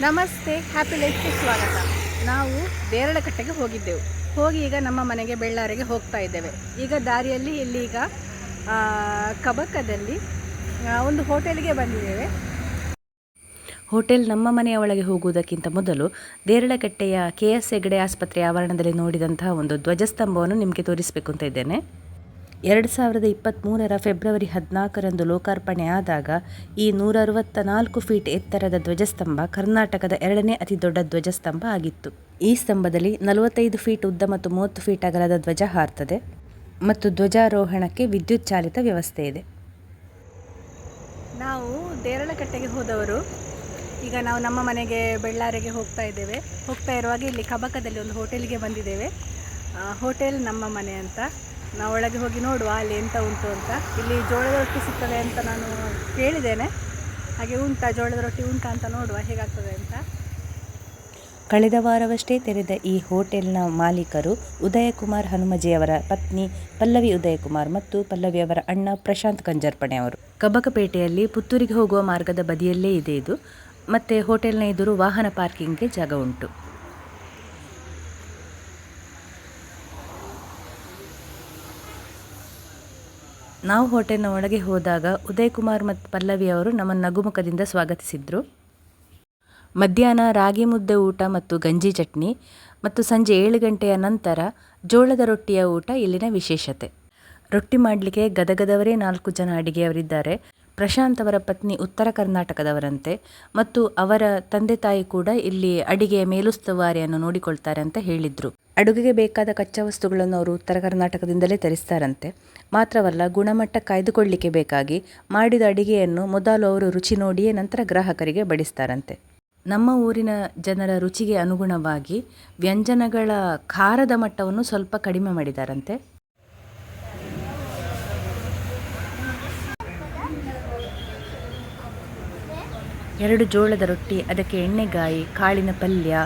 ನಮಸ್ತೆ ಹ್ಯಾಪಿ ಲೈಫ್ಗೆ ಸ್ವಾಗತ. ನಾವು ದೇರಳಕಟ್ಟೆಗೆ ಹೋಗಿದ್ದೆವು. ಹೋಗಿ ಈಗ ನಮ್ಮ ಮನೆಗೆ ಬೆಳ್ಳಾರಿಗೆ ಹೋಗ್ತಾ ಇದ್ದೇವೆ. ಈಗ ದಾರಿಯಲ್ಲಿ ಇಲ್ಲಿ ಈಗ ಆ, ಕಬಕದಲ್ಲಿ ಒಂದು ಹೋಟೆಲ್ಗೆ ಬಂದಿದ್ದೇವೆ. ಹೋಟೆಲ್ ನಮ್ಮ ಮನೆಯ ಒಳಗೆ ಹೋಗುವುದಕ್ಕಿಂತ ಮೊದಲು ದೇರಳಕಟ್ಟೆಯ ಕೆ ಎಸ್ ಹೆಗಡೆ ಆಸ್ಪತ್ರೆಯ ಆವರಣದಲ್ಲಿ ನೋಡಿದಂತಹ ಒಂದು ಧ್ವಜಸ್ತಂಭವನ್ನು ನಿಮಗೆ ತೋರಿಸಬೇಕು ಅಂತ ಇದ್ದೇನೆ. ಎರಡು ಸಾವಿರದ ಇಪ್ಪತ್ತ್ಮೂರರ ಫೆಬ್ರವರಿ ಹದಿನಾಲ್ಕರಂದು ಲೋಕಾರ್ಪಣೆ ಆದಾಗ ಈ ನೂರ ಅರವತ್ತ ನಾಲ್ಕು ಫೀಟ್ ಎತ್ತರದ ಧ್ವಜಸ್ತಂಭ ಕರ್ನಾಟಕದ ಎರಡನೇ ಅತಿ ದೊಡ್ಡ ಧ್ವಜಸ್ತಂಭ ಆಗಿತ್ತು. ಈ ಸ್ತಂಭದಲ್ಲಿ ನಲವತ್ತೈದು ಫೀಟ್ ಉದ್ದ ಮತ್ತು ಮೂವತ್ತು ಫೀಟ್ ಅಗಲದ ಧ್ವಜ ಹಾರ್ತದೆ ಮತ್ತು ಧ್ವಜಾರೋಹಣಕ್ಕೆ ವಿದ್ಯುತ್ ಚಾಲಿತ ವ್ಯವಸ್ಥೆ ಇದೆ. ನಾವು ದೇರಳಕಟ್ಟೆಗೆ ಹೋದವರು. ಈಗ ನಾವು ನಮ್ಮ ಮನೆಗೆ ಬೆಳ್ಳಾರಿಗೆ ಹೋಗ್ತಾ ಇದ್ದೇವೆ. ಹೋಗ್ತಾ ಇರುವಾಗ ಇಲ್ಲಿ ಕಬಕದಲ್ಲಿ ಒಂದು ಹೋಟೆಲ್ಗೆ ಬಂದಿದ್ದೇವೆ. ಹೋಟೆಲ್ ನಮ್ಮ ಮನೆ ಅಂತ. ನಾವು ಒಳಗೆ ಹೋಗಿ ನೋಡುವ ಅಲ್ಲಿ ಎಂತ ಉಂಟು ಅಂತ. ಇಲ್ಲಿ ಜೋಳದ ರೊಟ್ಟಿ ಸಿಗ್ತದೆ ಅಂತ ನಾನು ಕೇಳಿದ್ದೇನೆ. ಹಾಗೆ ಉಂಟಾ, ಜೋಳದ ರೊಟ್ಟಿ ಉಂಟಾ ಅಂತ ನೋಡುವ ಹೇಗಾಗ್ತದೆ ಅಂತ. ಕಳೆದ ವಾರವಷ್ಟೇ ತೆರೆದ ಈ ಹೋಟೆಲ್ನ ಮಾಲೀಕರು ಉದಯಕುಮಾರ್ ಹನುಮಜಿಯವರ ಪತ್ನಿ ಪಲ್ಲವಿ ಉದಯಕುಮಾರ್ ಮತ್ತು ಪಲ್ಲವಿಯವರ ಅಣ್ಣ ಪ್ರಶಾಂತ್ ಕಂಜರ್ಪಣೆ ಅವರು. ಕಬಕಪೇಟೆಯಲ್ಲಿ ಪುತ್ತೂರಿಗೆ ಹೋಗುವ ಮಾರ್ಗದ ಬದಿಯಲ್ಲೇ ಇದೆ ಇದು. ಮತ್ತು ಹೋಟೆಲ್ನ ಎದುರು ವಾಹನ ಪಾರ್ಕಿಂಗ್ಗೆ ಜಾಗ ಉಂಟು. ನಾವು ಹೋಟೆಲ್ನ ಒಳಗೆ ಹೋದಾಗ ಉದಯ್ ಕುಮಾರ್ ಮತ್ತು ಪಲ್ಲವಿ ಅವರು ನಮ್ಮನ್ನು ನಗುಮುಖದಿಂದ ಸ್ವಾಗತಿಸಿದ್ರು. ಮಧ್ಯಾಹ್ನ ರಾಗಿ ಮುದ್ದೆ ಊಟ ಮತ್ತು ಗಂಜಿ ಚಟ್ನಿ ಮತ್ತು ಸಂಜೆ ಏಳು ಗಂಟೆಯ ನಂತರ ಜೋಳದ ರೊಟ್ಟಿಯ ಊಟ ಇಲ್ಲಿನ ವಿಶೇಷತೆ. ರೊಟ್ಟಿ ಮಾಡಲಿಕ್ಕೆ ಗದಗದವರೇ ನಾಲ್ಕು ಜನ ಅಡಿಗೆಯವರಿದ್ದಾರೆ. ಪ್ರಶಾಂತ್ ಅವರ ಪತ್ನಿ ಉತ್ತರ ಕರ್ನಾಟಕದವರಂತೆ ಮತ್ತು ಅವರ ತಂದೆ ತಾಯಿ ಕೂಡ ಇಲ್ಲಿ ಅಡಿಗೆಯ ಮೇಲುಸ್ತುವಾರಿಯನ್ನು ನೋಡಿಕೊಳ್ತಾರೆ ಅಂತ ಹೇಳಿದ್ರು. ಅಡುಗೆಗೆ ಬೇಕಾದ ಕಚ್ಚಾ ವಸ್ತುಗಳನ್ನು ಅವರು ಉತ್ತರ ಕರ್ನಾಟಕದಿಂದಲೇ ತರಿಸ್ತಾರಂತೆ. ಮಾತ್ರವಲ್ಲ, ಗುಣಮಟ್ಟ ಕಾಯ್ದುಕೊಳ್ಳಿಕ್ಕೆ ಬೇಕಾಗಿ ಮಾಡಿದ ಅಡಿಗೆಯನ್ನು ಮೊದಲು ಅವರು ರುಚಿ ನೋಡಿಯೇ ನಂತರ ಗ್ರಾಹಕರಿಗೆ ಬಡಿಸ್ತಾರಂತೆ. ನಮ್ಮ ಊರಿನ ಜನರ ರುಚಿಗೆ ಅನುಗುಣವಾಗಿ ವ್ಯಂಜನಗಳ ಖಾರದ ಮಟ್ಟವನ್ನು ಸ್ವಲ್ಪ ಕಡಿಮೆ ಮಾಡಿದಾರಂತೆ. ಎರಡು ಜೋಳದ ರೊಟ್ಟಿ, ಅದಕ್ಕೆ ಎಣ್ಣೆಗಾಯಿ ಕಾಳಿನ ಪಲ್ಯ,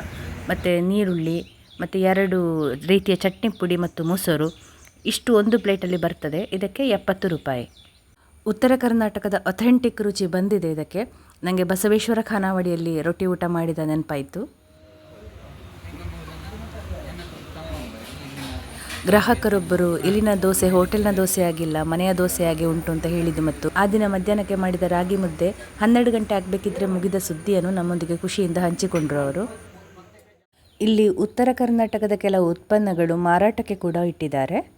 ಮತ್ತು ನೀರುಳ್ಳಿ ಮತ್ತು ಎರಡು ರೀತಿಯ ಚಟ್ನಿ ಪುಡಿ ಮತ್ತು ಮೊಸರು, ಇಷ್ಟು ಒಂದು ಪ್ಲೇಟಲ್ಲಿ ಬರ್ತದೆ. ಇದಕ್ಕೆ ಎಪ್ಪತ್ತು ರೂಪಾಯಿ. ಉತ್ತರ ಕರ್ನಾಟಕದ ಅಥೆಂಟಿಕ್ ರುಚಿ ಬಂದಿದೆ ಇದಕ್ಕೆ. ನನಗೆ ಬಸವೇಶ್ವರ ಖಾನಾವಳಿಯಲ್ಲಿ ರೊಟ್ಟಿ ಊಟ ಮಾಡಿದ ನೆನಪಾಯಿತು. ಗ್ರಾಹಕರೊಬ್ಬರು, ಇಲ್ಲಿನ ದೋಸೆ ಹೋಟೆಲ್ನ ದೋಸೆ ಆಗಿಲ್ಲ, ಮನೆಯ ದೋಸೆ ಆಗಿ ಉಂಟು ಅಂತ ಹೇಳಿದ್ದು ಮತ್ತು ಆ ದಿನ ಮಧ್ಯಾಹ್ನಕ್ಕೆ ಮಾಡಿದ ರಾಗಿ ಮುದ್ದೆ ಹನ್ನೆರಡು ಗಂಟೆ ಆಗಬೇಕಿದ್ರೆ ಮುಗಿದ ಸುದ್ದಿಯನ್ನು ನಮ್ಮೊಂದಿಗೆ ಖುಷಿಯಿಂದ ಹಂಚಿಕೊಂಡರು ಅವರು. ಇಲ್ಲಿ ಉತ್ತರ ಕರ್ನಾಟಕದ ಕೆಲವು ಉತ್ಪನ್ನಗಳು ಮಾರಾಟಕ್ಕೆ ಕೂಡ ಇಟ್ಟಿದ್ದಾರೆ.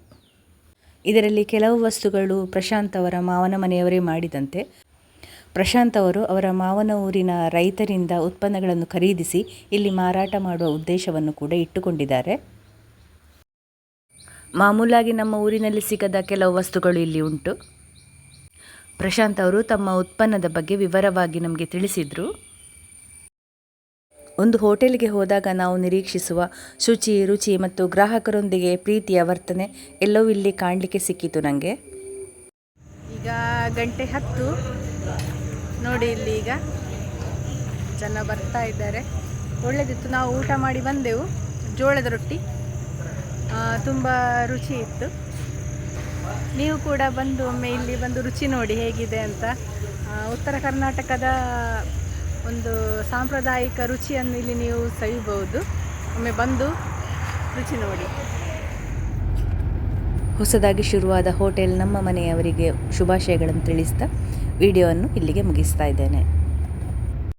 ಇದರಲ್ಲಿ ಕೆಲವು ವಸ್ತುಗಳು ಪ್ರಶಾಂತ್ ಅವರ ಮಾವನ ಮನೆಯವರೇ ಮಾಡಿದಂತೆ. ಪ್ರಶಾಂತ್ ಅವರು ಅವರ ಮಾವನ ಊರಿನ ರೈತರಿಂದ ಉತ್ಪನ್ನಗಳನ್ನು ಖರೀದಿಸಿ ಇಲ್ಲಿ ಮಾರಾಟ ಮಾಡುವ ಉದ್ದೇಶವನ್ನು ಕೂಡ ಇಟ್ಟುಕೊಂಡಿದ್ದಾರೆ. ಮಾಮೂಲಾಗಿ ನಮ್ಮ ಊರಿನಲ್ಲಿ ಸಿಗದ ಕೆಲವು ವಸ್ತುಗಳು ಇಲ್ಲಿ ಉಂಟು. ಪ್ರಶಾಂತ್ ಅವರು ತಮ್ಮ ಉತ್ಪನ್ನದ ಬಗ್ಗೆ ವಿವರವಾಗಿ ನಮಗೆ ತಿಳಿಸಿದರು. ಒಂದು ಹೋಟೆಲ್ಗೆ ಹೋದಾಗ ನಾವು ನಿರೀಕ್ಷಿಸುವ ಶುಚಿ, ರುಚಿ ಮತ್ತು ಗ್ರಾಹಕರೊಂದಿಗೆ ಪ್ರೀತಿಯ ವರ್ತನೆ ಎಲ್ಲವೂ ಇಲ್ಲಿ ಕಾಣಲಿಕ್ಕೆ ಸಿಕ್ಕಿತು ನನಗೆ ಈಗ ಗಂಟೆ ಹತ್ತು. ನೋಡಿ ಇಲ್ಲಿ ಈಗ ಜನ ಬರ್ತಾ ಇದ್ದಾರೆ. ಒಳ್ಳೆದಿತ್ತು, ನಾವು ಊಟ ಮಾಡಿ ಬಂದೆವು. ಜೋಳದ ರೊಟ್ಟಿ. ತುಂಬ ರುಚಿ ಇತ್ತು. ನೀವು ಕೂಡ ಬಂದು ಒಮ್ಮೆ ಇಲ್ಲಿ ಬಂದು ರುಚಿ ನೋಡಿ ಹೇಗಿದೆ ಅಂತ. ಉತ್ತರ ಕರ್ನಾಟಕದ ಒಂದು ಸಾಂಪ್ರದಾಯಿಕ ರುಚಿಯನ್ನು ಇಲ್ಲಿ ನೀವು ಸವಿಬಹುದು ಒಮ್ಮೆ ಬಂದು ರುಚಿ ನೋಡಿ. ಹೊಸದಾಗಿ ಶುರುವಾದ ಹೋಟೆಲ್ ನಮ್ಮ ಮನೆಯವರಿಗೆ ಶುಭಾಶಯಗಳನ್ನು ತಿಳಿಸ್ತಾ ವಿಡಿಯೋವನ್ನು ಇಲ್ಲಿಗೆ ಮುಗಿಸ್ತಾ ಇದ್ದೇನೆ.